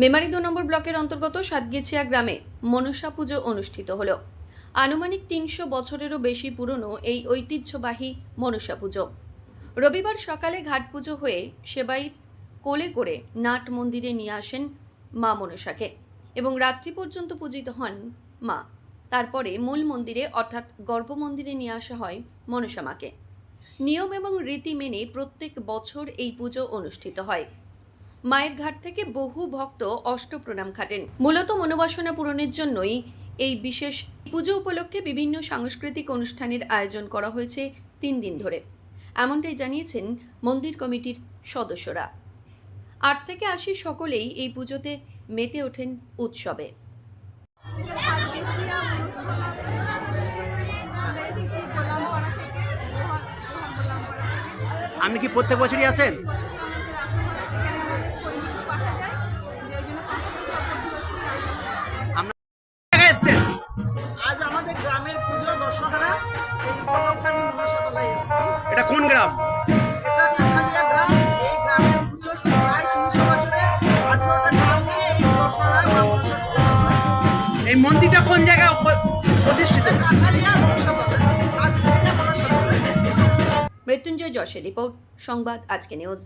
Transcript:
মেমারি দু নম্বর ব্লকের অন্তর্গত সাতগেছিয়া গ্রামে মনসা পুজো অনুষ্ঠিত হল। আনুমানিক তিনশো বছরেরও বেশি পুরনো এই ঐতিহ্যবাহী মনসা পুজো। রবিবার সকালে ঘাট পুজো হয়ে সেবাই কোলে করে নাট মন্দিরে নিয়ে আসেন মা মনসাকে এবং রাত্রি পর্যন্ত পূজিত হন মা। তারপরে মূল মন্দিরে অর্থাৎ গর্ভ মন্দিরে নিয়ে আসা হয় মনসা মাকে। নিয়ম এবং রীতি মেনে প্রত্যেক বছর এই পুজো অনুষ্ঠিত হয়। মায়ের ঘাট থেকে বহু ভক্ত অষ্টপ্রণাম খাটেন। মূলত মনোবাসনা পূরণের জন্যই এই বিশেষ পুজো উপলক্ষে বিভিন্ন সাংস্কৃতিক অনুষ্ঠানের আয়োজন করা হয়েছে তিন দিন ধরে। এমনটাই জানিয়েছেন মন্দির কমিটির সদস্যরা। আট থেকে আশি সকলেই এই পুজোতে মেতে ওঠেন উৎসবে। আপনি কি প্রত্যেক বছরই আসেন? আজ আমাদের গ্রামের পুজো দশহরা সেই উপলক্ষে আমি মহাশতলায় এসেছি। এটা কোন গ্রাম? এটা কাঠালিয়া গ্রাম। এই গ্রামের পুজো প্রায় তিনশো বছরে আঠেরোটা গ্রাম নিয়ে এই দশহরা বা মনসা পুজো। এই মন্দিরটা কোন জায়গায় প্রতিষ্ঠিত? কাঠালিয়া মৃত্যুঞ্জয় যশের রিপোর্ট সংবাদ আজকে নিউজ।